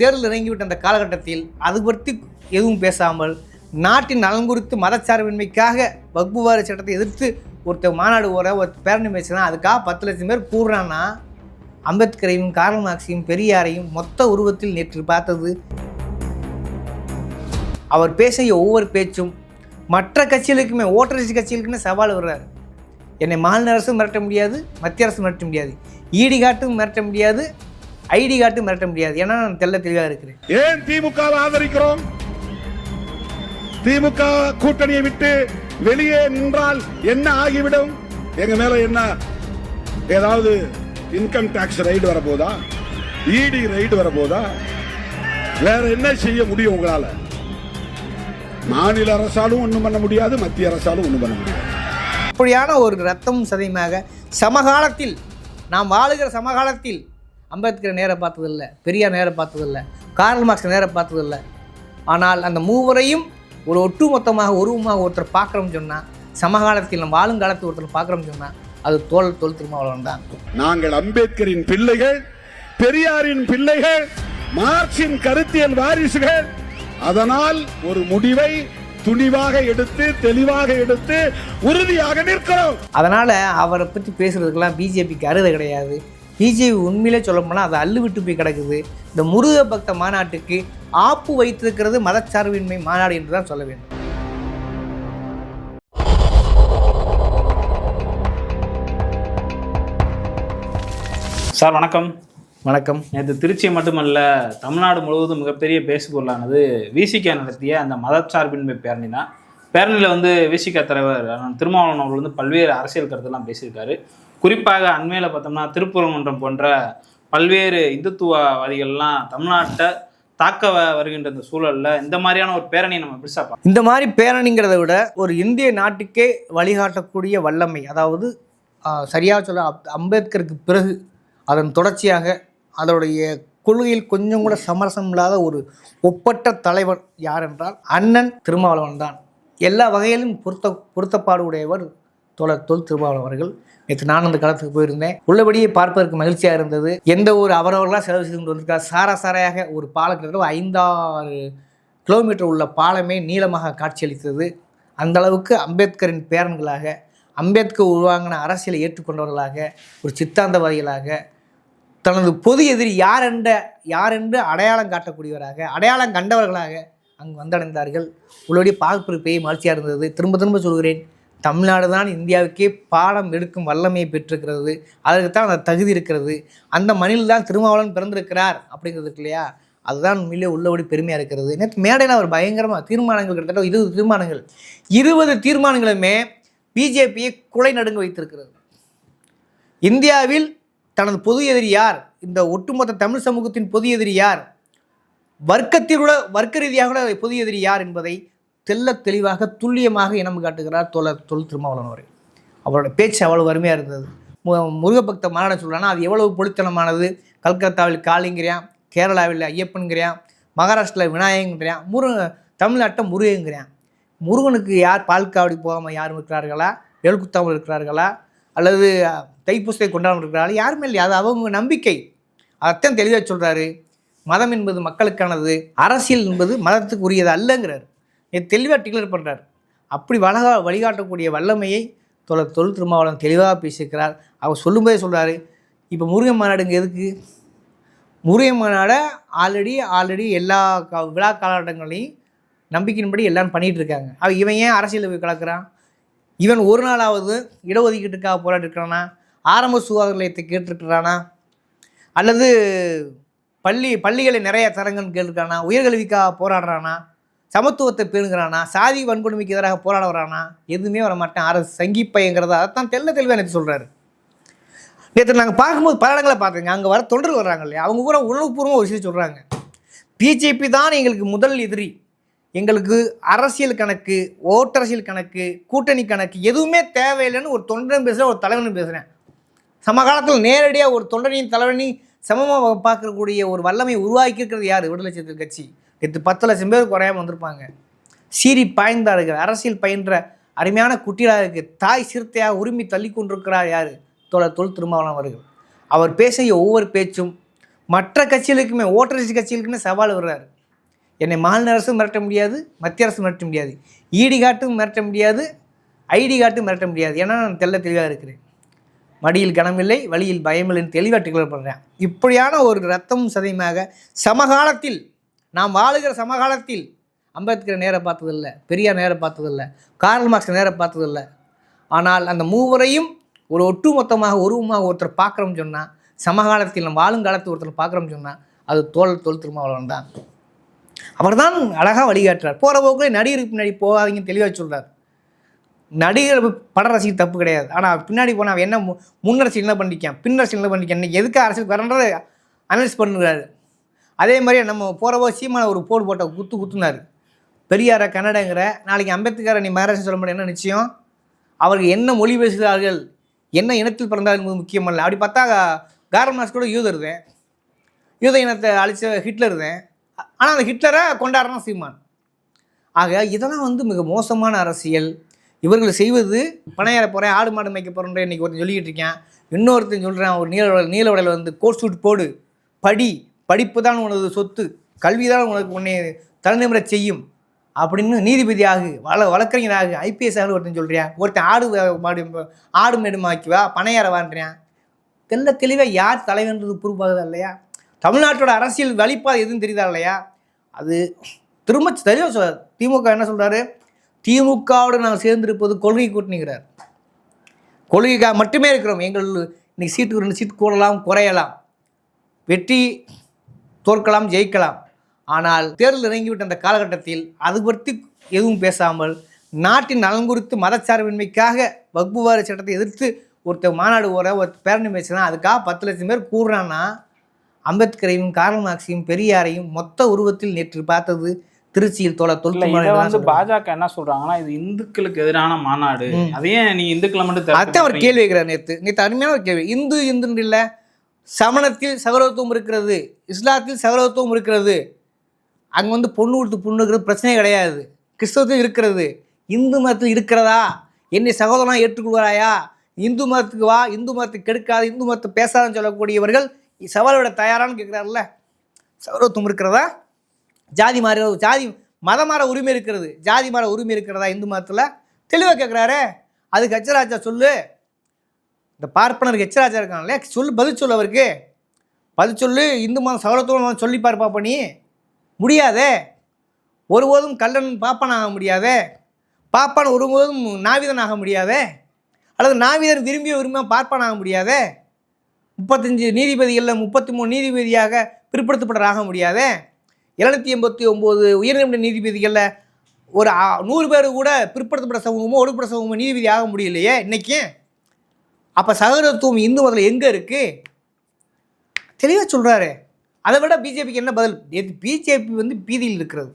தேர்தல் இறங்கிவிட்ட அந்த காலகட்டத்தில் அது பற்றி எதுவும் பேசாமல் நாட்டின் நலன் குறித்து மதச்சார்பின்மைக்காக வகுப்புவார சட்டத்தை எதிர்த்து ஒருத்தர் மாநாடு ஓர ஒரு பேரணி பேசினா அதுக்காக பத்து லட்சம் பேர் கூடுறான்னா அம்பேத்கரையும் கார்ல் மார்க்ஸையும் பெரியாரையும் மொத்த உருவத்தில் நேற்று பார்த்தது. அவர் பேசிய ஒவ்வொரு பேச்சும் மற்ற கட்சிகளுக்குமே ஓட்டரசி கட்சிகளுக்குமே சவால் விடுறாரு. என்னை மாநில அரசும் மிரட்ட முடியாது மத்திய அரசு மிரட்ட முடியாது. ஈடி காட்டும் மிரட்ட முடியாது ஐடி காட்டும் மிரட்ட முடியாது. ஏன்னா நான் தெள்ள தெளிவாக இருக்கிறேன். ஏன் திமுகவை ஆதரிக்கிறோம்? திமுக கூட்டணியை விட்டு வெளியே நின்றால் என்ன ஆகிவிடும்? எங்க மேல என்ன ஏதாவது இன்கம் டாக்ஸ் ரைடு வரப்போதா? இடி ரைடு வரப்போதா? வேற என்ன செய்ய முடியும் உங்களால? மாநில அரசாலும் ஒண்ணும் பண்ண முடியாது மத்திய அரசாலும் ஒண்ணும் பண்ண முடியாது. அப்படியான ஒரு ரத்தமும் சதையுமாக சமகாலத்தில் நாம் வாழுகிற சமகாலத்தில் அம்பேத்கர் நேர பார்த்ததில்ல பெரியார் நேர பார்த்ததில்ல கார்ல் மார்க்ஸ் நேர பார்த்ததில்ல. ஆனால் அந்த மூவரையும் ஒரு ஒட்டுமொத்தமாக உருவமாக ஒருத்தர் பார்க்குறோம்னு சொன்னால் சமகாலத்தில் நம்ம வாழுங்காலத்தில் ஒருத்தர் பார்க்குறோம்னு சொன்னால் அது தோல் தோல் திருமாவளவன் தான் நாங்கள் அம்பேத்கரின் பிள்ளைகள் பெரியாரின் பிள்ளைகள் மார்க்சின் கருத்தியல் வாரிசுகள். அதனால் ஒரு முடிவை துணிவாக எடுத்து தெளிவாக எடுத்து உறுதியாக நிற்கிறோம். அதனால் அவரை பற்றி பேசுகிறதுக்கெல்லாம் பிஜேபிக்கு அருகதை கிடையாது. பிஜேபி உண்மையிலே சொல்ல போனால் அதை அள்ளு விட்டு போய் கிடக்குது. இந்த முருக பக்த மாநாட்டுக்கு ஆப்பு வைத்திருக்கிறது மதச்சார்பின்மை மாநாடு என்று தான் சொல்ல வேண்டும். சார் வணக்கம். வணக்கம். நேற்று திருச்சி மட்டுமல்ல தமிழ்நாடு முழுவதும் மிகப்பெரிய பேசுபொருளானது விசிகே நடத்திய அந்த மதச்சார்பின்மை பேரணி தான் பேரணியில் வந்து விசிக தலைவர் திருமாவளவன் அவர்கள் வந்து பல்வேறு அரசியல் கருத்தெல்லாம் பேசியிருக்காரு. குறிப்பாக அண்மையில் பார்த்தோம்னா திருப்பரங்குன்றம் போன்ற பல்வேறு இந்துத்துவவாதிகள்லாம் தமிழ்நாட்டை தாக்க வருகின்ற இந்த சூழலில் இந்த மாதிரியான ஒரு பேரணியை நம்ம பெருசாக பார்க்கணும் இந்த மாதிரி பேரணிங்கிறத விட ஒரு இந்திய நாட்டுக்கே வழிகாட்டக்கூடிய வல்லமை அதாவது சரியாக சொல்ல அப்- அம்பேத்கருக்கு பிறகு அதன் தொடர்ச்சியாக அதனுடைய கொள்கையில் கொஞ்சம் கூட சமரசம் இல்லாத ஒரு ஒப்பற்ற தலைவர் யார் என்றால் அண்ணன் திருமாவளவன் தான் எல்லா வகையிலும் பொருத்த பொருத்தப்பாடு உடையவர் தோழர் தொல் திருமாவளவன் அவர்கள். நேற்று நான் அந்த காலத்துக்கு போயிருந்தேன். உள்ளபடியே பார்ப்பதற்கு மகிழ்ச்சியாக இருந்தது. எந்த ஒரு அவரவர்களாக செலவு செய்து கொண்டு வந்திருக்கார். சாரா சாரையாக ஒரு பாலம் கிட்டத்தட்ட ஐந்தாறு கிலோமீட்டர் உள்ள பாலமே நீளமாக காட்சியளித்தது. அந்த அளவுக்கு அம்பேத்கரின் பேரன்களாக அம்பேத்கர் உருவாங்கின அரசியலை ஏற்றுக்கொண்டவர்களாக ஒரு சித்தாந்தவாதிகளாக தனது பொது எதிரி யார் என்ற யார் என்று அடையாளம் காட்டக்கூடியவராக அடையாளம் கண்டவர்களாக அங்கு வந்தடைந்தார்கள். உள்ளபடி பார்ப்பது பெரிய மகிழ்ச்சியாக இருந்தது. திரும்ப திரும்ப சொல்கிறேன் தமிழ்நாடு தான் இந்தியாவுக்கே பாடம் எடுக்கும் வல்லமையை பெற்றிருக்கிறது. அதற்கு தான் அந்த தகுதி இருக்கிறது. அந்த மண்ணில் தான் திருமாவளவன் பிறந்திருக்கிறார் அப்படிங்கிறது இருக்கு இல்லையா? அதுதான் உண்மையிலே உள்ளபடி பெருமையாக இருக்கிறது. நேற்று மேடையில் அவர் பயங்கரமாக தீர்மானங்கள் கிட்டத்தட்ட இருபது தீர்மானங்கள். இருபது தீர்மானங்களுமே பிஜேபியை குலை நடுங்க வைத்திருக்கிறது. இந்தியாவில் தனது பொது எதிரி யார்? இந்த ஒட்டுமொத்த தமிழ் சமூகத்தின் பொது எதிரி யார்? வர்க்கத்தில் கூட வர்க்க ரீதியாக கூட பொது எதிரி யார் என்பதை தெல்ல தெளிவாக துல்லியமாக இனம் காட்டுகிறார் தோழர் தொல் திருமாவளவன் அவர்கள். அவரோட பேச்சு அவ்வளோ அருமையாக இருந்தது. மு- முருகபக்த மாநாடு சொல்கிறான்னா அது எவ்வளவு பொழித்தனமானது. கல்கத்தாவில் காளிங்கிறான் கேரளாவில் ஐயப்பன்கிறான் மகாராஷ்டிராவில் விநாயகங்கிறான் முரு தமிழ்நாட்டை முருகங்கிறான் முருகனுக்கு யார் பால் காவடி போகாமல் யாரும் இருக்கிறார்களா? எழுக்குத்தாமல் இருக்கிறார்களா? அல்லது தைப்பூசத்தை கொண்டாடாமல் இருக்கிறார்களா? யாருமே இல்லையா அது அவங்க நம்பிக்கை. அதைத்தான் தெளிவாக சொல்கிறாரு மதம் என்பது மக்களுக்கானது. அரசியல் என்பது மதத்துக்கு உரியது அல்லங்கிறார். தெளிவாக டிக்ளேர் பண்ணுறார் அப்படி வழகா வழிகாட்டக்கூடிய வல்லமையை தொழில் திருமாவளவன் தெளிவாக பேசியிருக்கிறார். அவர் சொல்லும்போதே சொல்கிறாரு இப்போ முருகன் மாநாடுங்க எதுக்கு? முருகன் மாநாடை ஆல்ரெடி ஆல்ரெடி எல்லா க- விழா காலகட்டங்களையும் நம்பிக்கையின்படி எல்லாரும் பண்ணிகிட்டு இருக்காங்க. அவ இவன் ஏன் அரசியலில் போய் கலக்கிறான்? இவன் ஒரு நாளாவது இடஒதுக்கீட்டுக்காக போராட்டிருக்கிறானா ஆரம்ப சுகாதார நிலையத்தை கேட்டிருக்கிறானா? அல்லது பள்ளி பள்ளிகளை நிறைய தரங்கன்னு கேட்டிருக்கானா? உயர்கல்விக்காக போராடுறானா? சமத்துவத்தை பேணுகிறானா? சாதி வன்கொடுமைக்கு எதிராக போராட வரானா எதுவுமே வர மாட்டேன் அரசு சங்கிப்பைங்கிறத அதைத்தான் தெல்ல தெளிவாக நேற்று சொல்கிறாரு நேற்று நாங்கள் பார்க்கும்போது பல இடங்களை பார்த்துங்க அங்கே வர தொண்டர்கள் வர்றாங்க இல்லையா? அவங்க பூரா உணவுபூர்வமாக ஒரு விஷயம் சொல்கிறாங்க பிஜேபி தான் எங்களுக்கு முதல் எதிரி. எங்களுக்கு அரசியல் கணக்கு ஓட்டரசியல் கணக்கு கூட்டணி கணக்கு எதுவுமே தேவையில்லைன்னு ஒரு தொண்டனும் பேசுகிறேன் ஒரு தலைவனும் பேசுகிறேன் சமகாலத்தில் நேரடியாக ஒரு தொண்டனையும் தலைவனையும் சமமாக பார்க்கக்கூடிய ஒரு வல்லமை உருவாக்கியிருக்கிறது யார்? விடுதலை சிறுத்தைகள் கட்சி. நேற்று பத்து லட்சம் பேர் குறையாம வந்திருப்பாங்க. சீறி பாய்ந்தார்கள் அரசியல் பயின்ற அருமையான குட்டியாருக்கு தாய் சிறுத்தையாக உரிமை தள்ளி கொண்டிருக்கிறார் யார்? தோழர் தொல் திருமாவளவன் அவர்கள். அவர் பேசிய ஒவ்வொரு பேச்சும் மற்ற கட்சிகளுக்குமே ஓட்டரசி கட்சிகளுக்குமே சவால் விடுறார். என்னை மாநில அரசும் மிரட்ட முடியாது மத்திய அரசும் மிரட்ட முடியாது. ஈடி காட்டும் மிரட்ட முடியாது ஐடி காட்டும் மிரட்ட முடியாது. ஏன்னா நான் தெள்ள தெளிவாக இருக்கிறேன். மடியில் கனமில்லை வழியில் பயமில்லைன்னு தெளிவாக டிக்ளேர் பண்ணுறேன் இப்படியான ஒரு ரத்தமும் சதையுமாக சமகாலத்தில் நாம் வாழுகிற சமகாலத்தில் அம்பேத்கர் நேரம் பார்த்ததில்ல பெரியார் நேரம் பார்த்ததில்ல கார்ல் மார்க்ஸ் நேரம் பார்த்ததில்ல. ஆனால் அந்த மூவரையும் ஒரு ஒட்டுமொத்தமாக உருவமாக ஒருத்தர் பார்க்குறோம்னு சொன்னால் சமகாலத்தில் நம்ம வாழுங்காலத்தில் ஒருத்தர் பார்க்குறோம்னு சொன்னால் அது தோல் தொல் திருமாவளவன் தான். அவர் தான் அழகாக வழிகாட்டுறார். போகிற போக்குள்ளே நடிகருக்கு பின்னாடி போகாதீங்கன்னு தெளிவாக சொல்கிறார் நடிகர் பட ரசிக்க தப்பு கிடையாது. ஆனால் பின்னாடி போனால் அவன் என்ன மு- முன்னரசியல் என்ன பண்ணிக்கான் பின்னரசியல் என்ன பண்ணிக்கான் இன்னைக்கு எதுக்கு அரசியல் வரன்றதை அனலைஸ் பண்ணுறாரு. அதே மாதிரி நம்ம போகிறவோ சீமான ஒரு போடு போட்ட குத்து குத்துனாரு. பெரியார கன்னடங்கிற நாளைக்கு அம்பேத்கரை நீ மகாராஷ்டிரா சொல்ல முடியும் என்ன நிச்சயம்? அவர்கள் என்ன மொழி பேசுகிறார்கள்? என்ன இனத்தில் பிறந்தார் என்பது முக்கியமல்ல அப்படி பார்த்தா கார்ல் கூட யூத இருந்தேன். யூத இனத்தை அழிச்ச ஹிட்லர் தான் ஆனால் அந்த ஹிட்லரை கொண்டாடுறான் சீமான். ஆக இதெல்லாம் வந்து மிக மோசமான அரசியல். இவர்கள் செய்வது பணையார போகிறேன் ஆடு மாடு மேய்க்க போகிறேன்ற இன்றைக்கி ஒருத்தன் சொல்லிக்கிட்டு இருக்கேன். இன்னொருத்தன் சொல்கிறேன் ஒரு நீல உடல் நீல உடல் வந்து கோட் சூட் போடு படி படிப்பு தான் உனது சொத்து கல்வி தான் உனக்கு உன்னை தலைநிமிர செய்யும் அப்படின்னு நீதிபதி ஆகு வள வழக்கறிஞராகு ஐபிஎஸ் ஆகு ஒருத்தன் சொல்கிறியா ஒருத்தன் ஆடு மாடு ஆடு மேடு மாக்கிவா பணையார தெல்ல தெளிவாக யார் தலைவன்றது ப்ரூவ் இல்லையா? தமிழ்நாட்டோட அரசியல் வழிப்பாது எதுவும் தெரியுதா இல்லையா? அது திரும்ப தெளிவாக சொல் திமுக என்ன சொல்கிறாரு திமுகவோடு நாங்கள் சேர்ந்திருப்பது கொள்கை கூட்டணிங்கிறார். கொள்கைக்காக மட்டுமே இருக்கிறோம். எங்கள் இன்னைக்கு சீட்டு ரெண்டு சீட்டு கூடலாம் குறையலாம். வெற்றி தோற்கலாம் ஜெயிக்கலாம். ஆனால் தேர்தல் இறங்கிவிட்ட அந்த காலகட்டத்தில் அது பற்றி எதுவும் பேசாமல் நாட்டின் நலன் குறித்து மதச்சார்பின்மைக்காக வகுப்புவாரி சட்டத்தை எதிர்த்து ஒருத்தர் மாநாடு ஓர ஒரு பேரணி பேசினா அதுக்காக பத்து லட்சம் பேர் கூடுறான்னா அம்பேத்கரையும் கார்ல் மார்க்ஸையும் பெரியாரையும் மொத்த உருவத்தில் நேற்று பார்த்தது திருச்சியில் தோழ தொழில் வந்து பாஜக என்ன சொல்றாங்கன்னா இது இந்துக்களுக்கு எதிரான மாநாடு. அதையே நீ இந்துக்களை மட்டும் அதான் அவர்? கேள்வி வைக்கிறார் நேற்று நேற்று அருமையான ஒரு கேள்வி. இந்து இந்துன்னு இல்லை சமணத்தில் சகலத்துவம் இருக்கிறது இஸ்லாத்தில் சகலத்துவம் இருக்கிறது. அங்கே வந்து பொண்ணு கொடுத்து பொண்ணுங்கிறது பிரச்சனையே கிடையாது. கிறிஸ்தவத்தில் இருக்கிறது. இந்து மதத்தில் இருக்கிறதா? என்னை சகோதரனா ஏற்றுக்கொள்வாராயா இந்து மதத்துக்கு வா இந்து மதத்துக்கு கெடுக்காது இந்து மதத்தை பேசாதன்னு சொல்லக்கூடியவர்கள் சவால் விட தயாரான்னு கேட்குறாருல்ல. சகோதரத்துவம் இருக்கிறதா? ஜாதி மாற ஜாதி மதம் மாற உரிமை இருக்கிறது. ஜாதி மாற உரிமை இருக்கிறதா இந்து மதத்தில்? தெளிவாக கேட்குறாரு. அதுக்கு அச்சராஜா சொல்லு. இந்த பார்ப்பனருக்கு எச்சராஜா இருக்காங்களே சொல்லு பதில் சொல்லு அவருக்கு. பதில் சொல்லு இந்து மதம் சகலத்தோடு சொல்லி பார்ப்பா பண்ணி முடியாதே. ஒருபோதும் கல்லன் பாப்பன் ஆக முடியாதே. பாப்பான் ஒருபோதும் நாவிதன் ஆக முடியாதே. அல்லது நாவிதன் விரும்பிய விரும்பிய பார்ப்பான் ஆக முடியாதே. முப்பத்தஞ்சு நீதிபதிகளில் முப்பத்தி மூணு நீதிபதியாக பிற்படுத்தப்பட்டவர் ஆக முடியாதே. எழுநூற்றி எண்பத்தி ஒம்பது உயர்நீதிமன்ற நீதிபதிகளில் ஒரு நூறு பேர் கூட பிற்படுத்தப்பட்ட சமூகமோ ஒடுக்கப்பட்ட சமூகமோ நீதிபதி ஆக முடியலையே இன்றைக்கி அப்போ சகோதரத்துவம் இந்து மதத்தில் எங்கே இருக்குது தெளிவாக சொல்கிறாரு அதை விட பிஜேபிக்கு என்ன பதில்? பிஜேபி வந்து பீதியில் இருக்கிறது.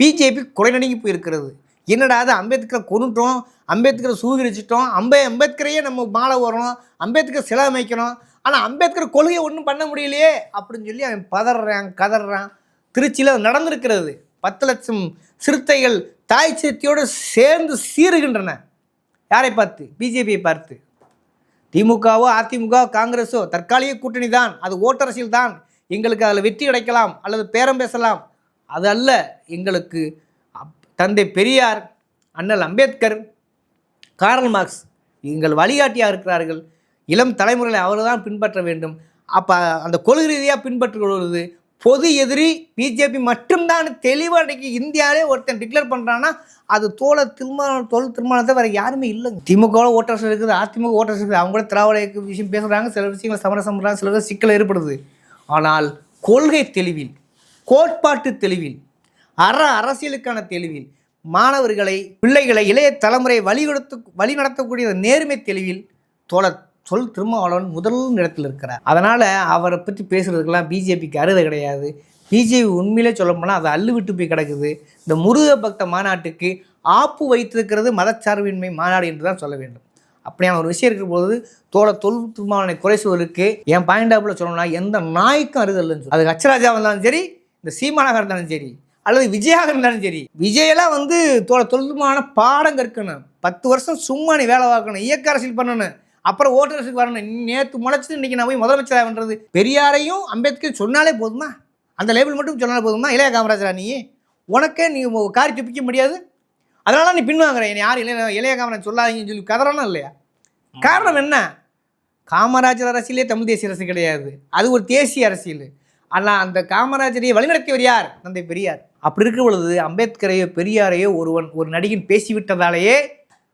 பிஜேபி குறைநடுங்கி போயிருக்கிறது. என்னடா அது அம்பேத்கரை கொண்டுட்டோம் அம்பேத்கரை சூகரிச்சிட்டோம் அம்பே அம்பேத்கரையே நம்ம மாலை வரணும் அம்பேத்கர் சிலை அமைக்கணும். ஆனால் அம்பேத்கர் கொள்கையை ஒன்றும் பண்ண முடியலையே அப்படின்னு சொல்லி அவன் பதறான் கதறான். திருச்சியில் நடந்திருக்கிறது. பத்து லட்சம் சிறுத்தைகள் தாய் சிறுத்தையோடு சேர்ந்து சீறுகின்றன. யாரை பார்த்து? பிஜேபியை பார்த்து. திமுகவோ அதிமுக காங்கிரஸோ தற்காலிக கூட்டணி தான் அது ஓட்டரசியல் தான் எங்களுக்கு அதில் வெற்றி கிடைக்கலாம் அல்லது பேரம் பேசலாம். அது அல்ல எங்களுக்கு அப்- தந்தை பெரியார் அண்ணல் அம்பேத்கர் கார்ல் மார்க்ஸ் எங்கள் வழிகாட்டியாக இருக்கிறார்கள். இளம் தலைமுறைகளை அவர்தான் பின்பற்ற வேண்டும். அப்போ அந்த கொள்கை ரீதியாக பின்பற்றுவது பொது எதிரி பிஜேபி மட்டும்தான் தெளிவாக இன்னைக்கு இந்தியாவிலே ஒருத்தன் டிக்ளேர் பண்ணுறான்னா அது தோழ திருமணம் தொழில் திருமணத்தை வேறு யாருமே இல்லைங்க. திமுக ஓட்டர்ஸ் இருக்குது அதிமுக ஓட்டர்ஸ் இருக்குது. அவங்க கூட திராவிட இயக்க விஷயம் பேசுகிறாங்க சில விஷயங்களை சமரசம் பண்ணுறாங்க சில விஷயம் சிக்கல் ஏற்படுது. ஆனால் கொள்கை தெளிவில் கோட்பாட்டு தெளிவில் அற அரசியலுக்கான தெளிவில் மாணவர்களை பிள்ளைகளை இளைய தலைமுறை வழிகொடுத்து வழி நடத்தக்கூடிய நேர்மை தெளிவில் தோழர் சொல் திருமாவளவன் முதல் இடத்தில் இருக்கிறார். அதனால் அவரை பற்றி பேசுகிறதுக்கெல்லாம் பிஜேபிக்கு அருகதை கிடையாது. பிஜேபி உண்மையிலே சொல்ல போனால் அது அள்ளுவிட்டு போய் கிடக்குது. இந்த முருக பக்த மாநாட்டுக்கு ஆப்பு வைத்திருக்கிறது மதச்சார்பின்மை மாநாடு என்று தான் சொல்ல வேண்டும். அப்படியான ஒரு விஷயம் இருக்கும்போது தோழ தொல் திருமாவளனை குறைசுவதற்கு என் பாயிண்ட் ஆஃப்ல சொல்லணும்னா எந்த நாய்க்கும் அருதல் சொல்லி. அது ஹச்சராஜா இருந்தாலும் சரி இந்த சீமானாக இருந்தாலும் சரி அல்லது விஜயாக இருந்தாலும் சரி விஜயெல்லாம் வந்து தோழ தொழில்மான பாடம் கற்கணும். பத்து வருஷம் சும்மா நீ வேலை பார்க்கணும் இயக்க அரசியல் பண்ணணும். அப்புறம் ஓட்டரசுக்கு வரணும். நேற்று முளைச்சு இன்றைக்கி நான் போய் முதலமைச்சராக பண்ணுறது பெரியாரையும் அம்பேத்கர் சொன்னாலே போதுமா? அந்த லேபிள் மட்டும் சொன்னாலே போதுமா? இளைய காமராஜரா நீ? உனக்கே நீ காரி துப்பிக்க முடியாது. அதனால நீ பின்வாங்குற. என்னை யார் இளைய இளைய காமராஜ் சொல்லாதீங்கன்னு சொல்லி கதறணும் இல்லையா? காரணம் என்ன? காமராஜர் அரசியலே தமிழ் தேசிய அரசு கிடையாது. அது ஒரு தேசிய அரசியல். ஆனால் அந்த காமராஜரை வழிநடத்தியவர் யார்? தந்தை பெரியார். அப்படி இருக்கிற பொழுது அம்பேத்கரையோ பெரியாரையோ ஒருவன் ஒரு நடிகன் பேசிவிட்டதாலேயே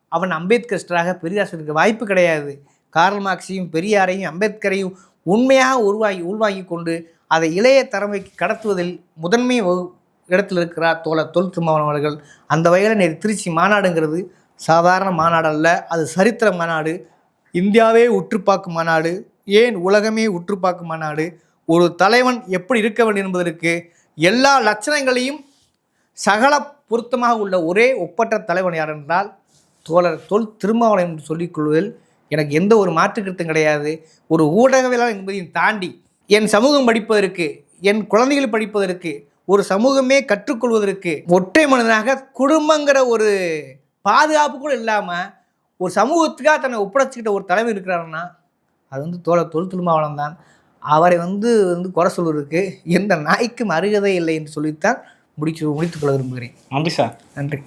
அவன் அம்பேத்கரிஸ்டராக பெரியாசிரியருக்கு வாய்ப்பு கிடையாது. கார்ல் மார்க்ஸையும் பெரியாரையும் அம்பேத்கரையும் உண்மையாக உருவாகி உள்வாங்கி கொண்டு அதை இளைய தலைமைக்கு கடத்துவதில் முதன்மை வகு- இடத்தில் இருக்கிறார் தோழர் தொல் திருமாவளவன் அவர்கள். அந்த வகையில் நேற்று திருச்சி மாநாடுங்கிறது சாதாரண மாநாடு அல்ல அது சரித்திர மாநாடு. இந்தியாவே உற்றுப்பாக்கும் மாநாடு ஏன் உலகமே உற்றுப்பாக்கும் மாநாடு? ஒரு தலைவன் எப்படி இருக்க வேண்டும் என்பதற்கு எல்லா லட்சணங்களையும் சகல பொருத்தமாக உள்ள ஒரே ஒப்பற்ற தலைவன் யார் என்றால் தோழர் தொல் திருமாவளவன் என்று சொல்லிக் கொள்வதில் எனக்கு எந்த ஒரு மாற்று கருத்தும் கிடையாது. ஒரு ஊடகவியலாளர் என்பதையும் தாண்டி என் சமூகம் படிப்பதற்கு என் குழந்தைகள் படிப்பதற்கு ஒரு சமூகமே கற்றுக்கொள்வதற்கு ஒற்றை மனிதனாக குடும்பங்கிற ஒரு பாதுகாப்பு கூட இல்லாமல் ஒரு சமூகத்துக்காக தன்னை ஒப்படைச்சிக்கிட்ட ஒரு தலைவர் இருக்கிறாருன்னா அது வந்து தோழர் தொல் திருமாவளவன் தான். அவரை வந்து வந்து குறை சொல்வதற்கு எந்த நாய்க்கும் அருகதை இல்லை என்று சொல்லித்தான் முடிச்சு முடித்துக்கொள்ள விரும்புகிறேன். நன்றி சார். நன்றி.